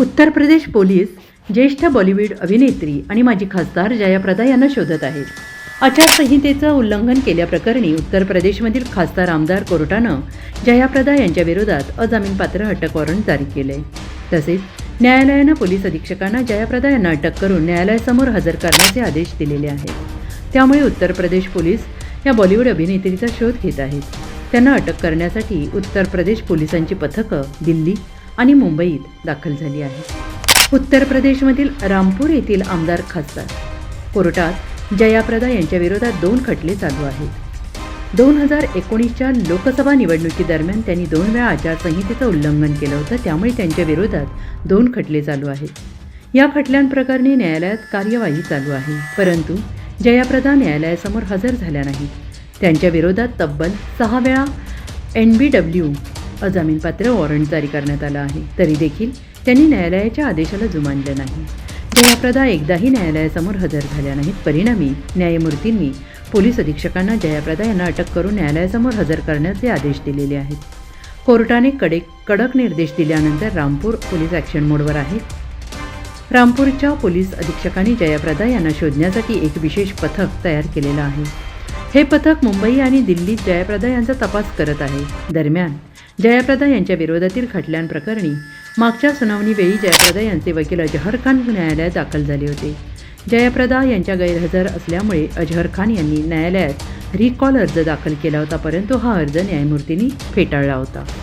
Uttar Pradesh police ज्येष्ठ बॉलिवूड अभिनेत्री आणि माजी खासदार जयाप्रदा यांना शोधत आहेत. आचारसंहितेचं उल्लंघन केल्याप्रकरणी उत्तर प्रदेशमधील खासदार आमदार कोर्टानं जयाप्रदा यांच्या विरोधात अजामीनपात्र अटक वॉरंट जारी केले तसेच न्यायालयानं पोलीस अधीक्षकांना जयाप्रदा यांना अटक करून न्यायालयासमोर हजर करण्याचे आदेश दिलेले आहेत. त्यामुळे उत्तर प्रदेश पोलीस या बॉलिवूड अभिनेत्रीचा शोध घेत आहेत. त्यांना अटक करण्यासाठी उत्तर प्रदेश पोलिसांची पथकं दिल्ली आणि मुंबईत दाखल झाली आहे. उत्तर प्रदेशमधील रामपूर येथील आमदार खासदार. कोर्टात जयाप्रदा यांच्याविरोधात दोन खटले चालू आहेत. दोन हजार एकोणीसच्या लोकसभा निवडणुकीदरम्यान त्यांनी दोन वेळा आचारसंहितेचं उल्लंघन केलं होतं त्यामुळे त्यांच्या विरोधात दोन खटले चालू आहेत. या खटल्यांप्रकरणी न्यायालयात कार्यवाही चालू आहे परंतु जयाप्रदा न्यायालयासमोर हजर झाल्या नाहीत. त्यांच्या विरोधात तब्बल सहा वेळा एन बी डब्ल्यू अजामीनपात्र वॉरंट जारी करण्यात आलं आहे. तरी देखील त्यांनी न्यायालयाच्या आदेशाला जुमानलं नाही. जयाप्रदा एकदाही न्यायालयासमोर हजर झाल्या नाहीत. परिणामी न्यायमूर्तींनी पोलीस अधीक्षकांना जयाप्रदा यांना अटक करून न्यायालयासमोर हजर करण्याचे आदेश दिलेले आहेत. कोर्टाने कडे कडक निर्देश दिल्यानंतर रामपूर पोलीस ॲक्शन मोडवर आहेत रामपूरच्या पोलीस अधीक्षकांनी जयाप्रदा यांना शोधण्यासाठी एक विशेष पथक तयार केलेलं आहे. हे पथक मुंबई आणि दिल्लीत जयाप्रदा यांचा तपास करत आहे. दरम्यान जयाप्रदा यांच्या विरोधातील खटल्यांप्रकरणी मागच्या सुनावणीवेळी जयाप्रदा यांचे वकील अजहर खान न्यायालयात दाखल झाले होते. जयाप्रदा यांच्या गैरहजर असल्यामुळे अजहर खान यांनी न्यायालयात रिकॉल अर्ज दाखल केला होता परंतु हा अर्ज न्यायमूर्तींनी फेटाळला होता.